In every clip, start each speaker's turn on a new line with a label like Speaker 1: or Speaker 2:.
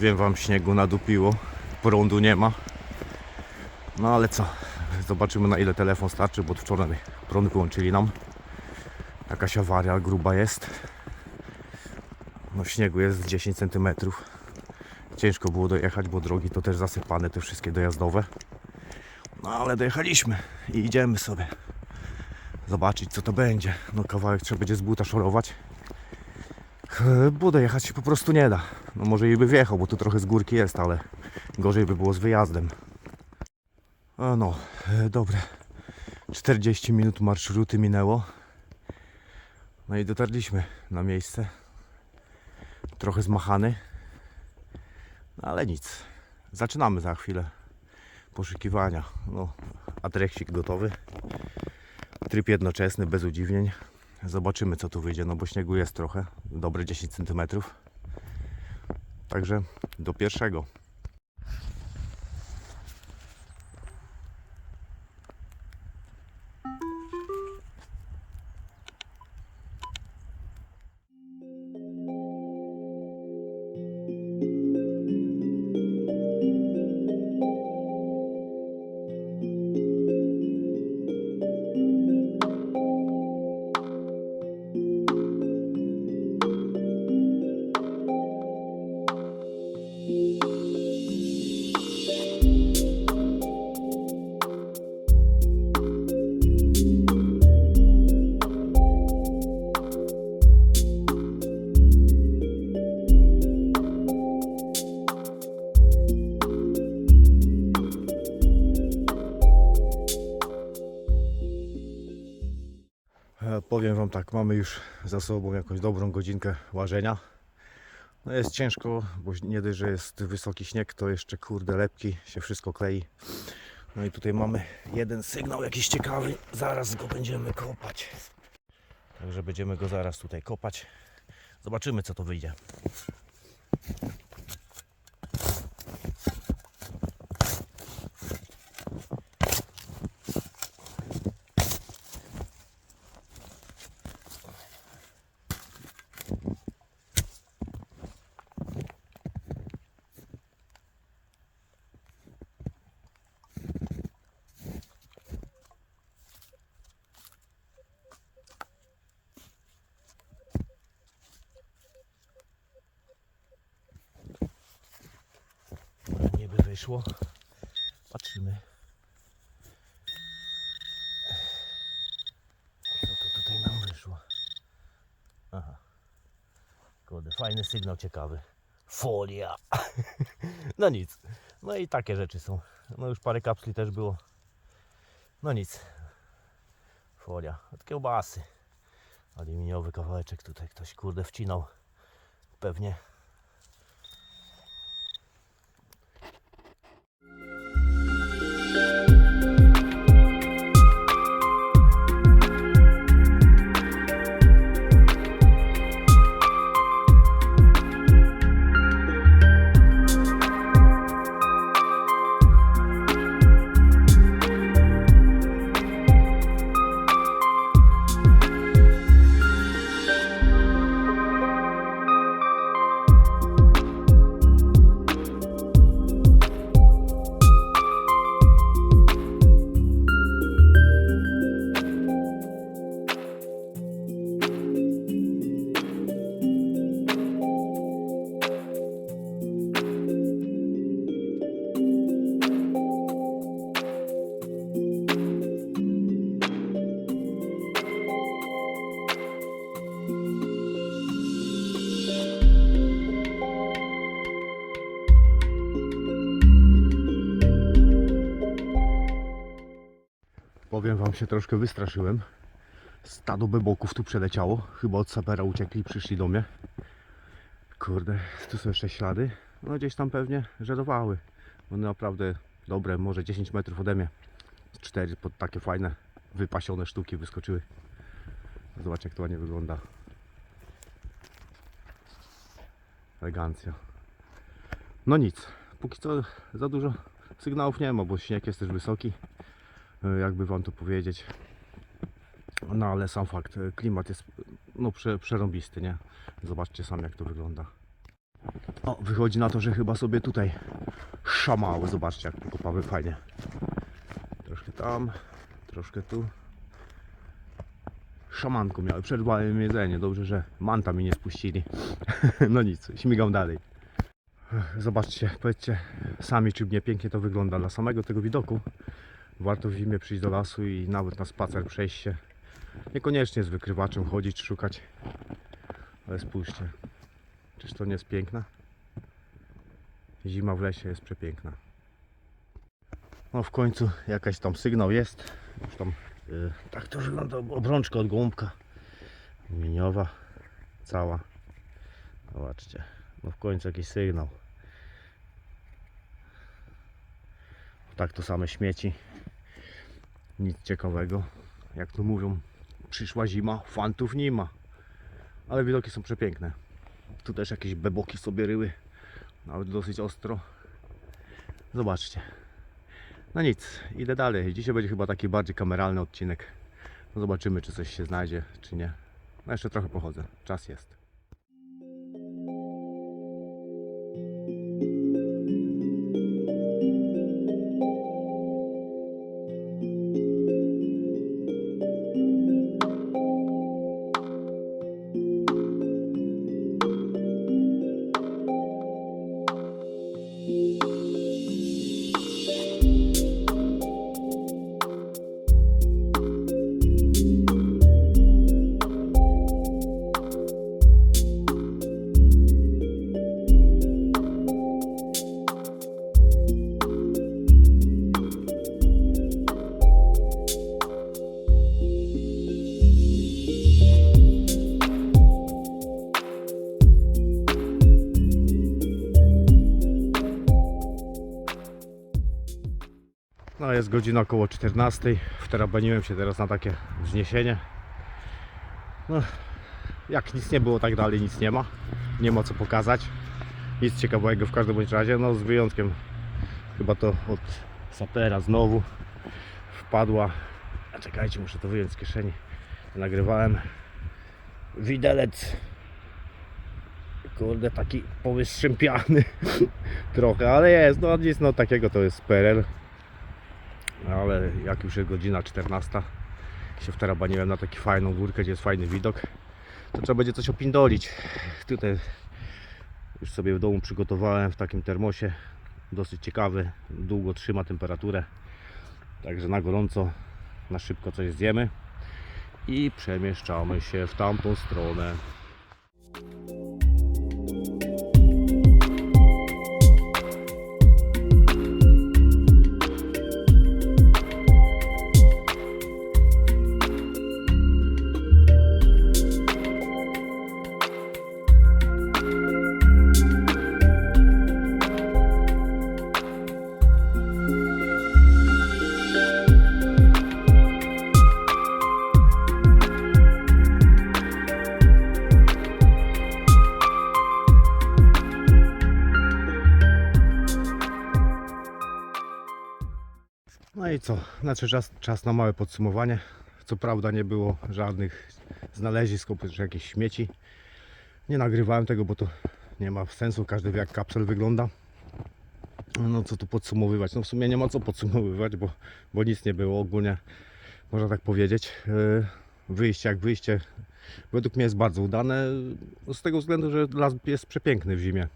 Speaker 1: Powiem wam, śniegu nadupiło, prądu nie ma. No ale co, zobaczymy na ile telefon starczy, bo wczoraj prąd wyłączyli nam. Jakaś awaria gruba jest. No śniegu jest z 10 cm. Ciężko było dojechać, bo drogi to też zasypane, te wszystkie dojazdowe. No ale dojechaliśmy i idziemy sobie zobaczyć co to będzie. No kawałek trzeba będzie z buta szorować. Ch- Bo dojechać się po prostu nie da. No może i by wjechał, bo tu trochę z górki jest, ale gorzej by było z wyjazdem. A no, e, dobre. 40 minut marszruty minęło. No i dotarliśmy na miejsce. Trochę zmachany. No ale nic. Zaczynamy za chwilę poszukiwania. No, atreksik gotowy. Tryb jednoczesny, bez udziwnień. Zobaczymy co tu wyjdzie, no bo śniegu jest trochę. Dobre 10 cm. Także do pierwszego. Tak, mamy już za sobą jakąś dobrą godzinkę łażenia. No jest ciężko, bo nie dość, że jest wysoki śnieg, to jeszcze kurde lepki, się wszystko klei. No i tutaj mamy jeden sygnał jakiś ciekawy, zaraz go będziemy kopać. Także będziemy go zaraz tutaj kopać. Zobaczymy co to wyjdzie. Wyszło. Patrzymy. Co to tutaj nam wyszło? Aha. Kurde, fajny sygnał ciekawy. Folia. No nic. No i takie rzeczy są. No już parę kapsli też było. No nic. Folia. Od kiełbasy. Aluminiowy kawałeczek tutaj ktoś kurde wcinał. Pewnie Powiem wam się troszkę wystraszyłem. Stado beboków tu przeleciało. Chyba od sapera uciekli i przyszli do mnie. Kurde, tu są jeszcze ślady. No gdzieś tam pewnie żerowały. One naprawdę dobre, może 10 metrów ode mnie. Cztery pod takie fajne, wypasione sztuki wyskoczyły. Zobacz jak to ładnie wygląda. Elegancja. No nic, póki co za dużo sygnałów nie ma, bo śnieg jest też wysoki jakby wam to powiedzieć. No ale sam fakt, e, klimat jest no prze, przerąbisty, nie? Zobaczcie sam jak to wygląda. O, wychodzi na to, że chyba sobie tutaj szamały. Zobaczcie, jak pokopały fajnie. Troszkę tam, troszkę tu. Szamanko miały, przerwałem jedzenie. Dobrze, że manta mi nie spuścili. no nic, śmigam dalej. Zobaczcie, powiedzcie sami, czy mnie pięknie to wygląda. Dla samego tego widoku warto w zimie przyjść do lasu i nawet na spacer przejść się. Niekoniecznie z wykrywaczem chodzić, szukać. Ale spójrzcie, czyż to nie jest piękne? Zima w lesie jest przepiękna. No w końcu jakaś tam sygnał jest. Już tam y, tak to wygląda obrączka od gołąbka. Miniowa, cała. Zobaczcie. No w końcu jakiś sygnał. Tak to same śmieci. Nic ciekawego. Jak to mówią, przyszła zima, fantów nie ma. Ale widoki są przepiękne. Tu też jakieś beboki sobie ryły. Nawet dosyć ostro. Zobaczcie. No nic, idę dalej. Dzisiaj będzie chyba taki bardziej kameralny odcinek. No zobaczymy, czy coś się znajdzie, czy nie. No jeszcze trochę pochodzę. Czas jest. Jest godzina około 14. Wterabaniłem się teraz na takie wzniesienie. No, jak nic nie było, tak dalej nic nie ma. Nie ma co pokazać. Nic ciekawego w każdym bądź razie. No z wyjątkiem chyba to od sapera znowu wpadła. A czekajcie, muszę to wyjąć z kieszeni. Nagrywałem widelec. Kurde, taki powystrzępiany trochę, ale jest, no nic no takiego to jest PRL. Ale jak już jest godzina 14 się wtarabaniłem na taką fajną górkę, gdzie jest fajny widok to trzeba będzie coś opindolić. Tutaj już sobie w domu przygotowałem w takim termosie dosyć ciekawy, długo trzyma temperaturę także na gorąco na szybko coś zjemy i przemieszczamy się w tamtą stronę No i co? Znaczy czas, czas na małe podsumowanie. Co prawda nie było żadnych znalezisk oprócz jakichś śmieci. Nie nagrywałem tego, bo to nie ma sensu. Każdy wie jak kapsel wygląda. No co tu podsumowywać? No w sumie nie ma co podsumowywać, bo, bo nic nie było ogólnie. Można tak powiedzieć. Yy, Wyjście jak wyjście według mnie jest bardzo udane. Z tego względu, że las jest przepiękny w zimie.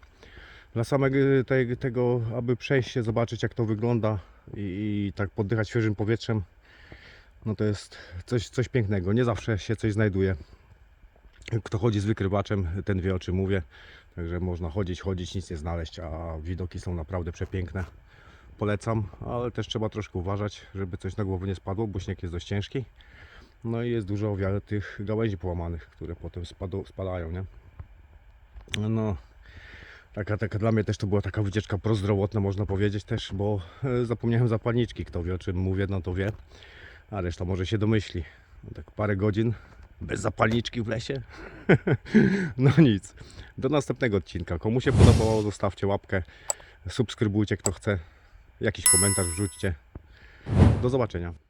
Speaker 1: Dla samego te, tego, aby przejść się, zobaczyć jak to wygląda i, i tak poddychać świeżym powietrzem, no to jest coś, coś pięknego. Nie zawsze się coś znajduje. Kto chodzi z wykrywaczem, ten wie o czym mówię. Także można chodzić, chodzić, nic nie znaleźć, a widoki są naprawdę przepiękne. Polecam, ale też trzeba troszkę uważać, żeby coś na głowę nie spadło, bo śnieg jest dość ciężki. No i jest dużo wiele tych gałęzi połamanych, które potem spadają, nie? No, Taka, taka dla mnie też to była taka wycieczka prozdrowotna, można powiedzieć też, bo e, zapomniałem zapalniczki. Kto wie o czym mówię, no to wie, a reszta może się domyśli. No tak parę godzin bez zapalniczki w lesie. no nic. Do następnego odcinka. Komu się podobało, zostawcie łapkę, subskrybujcie kto chce, jakiś komentarz wrzućcie. Do zobaczenia.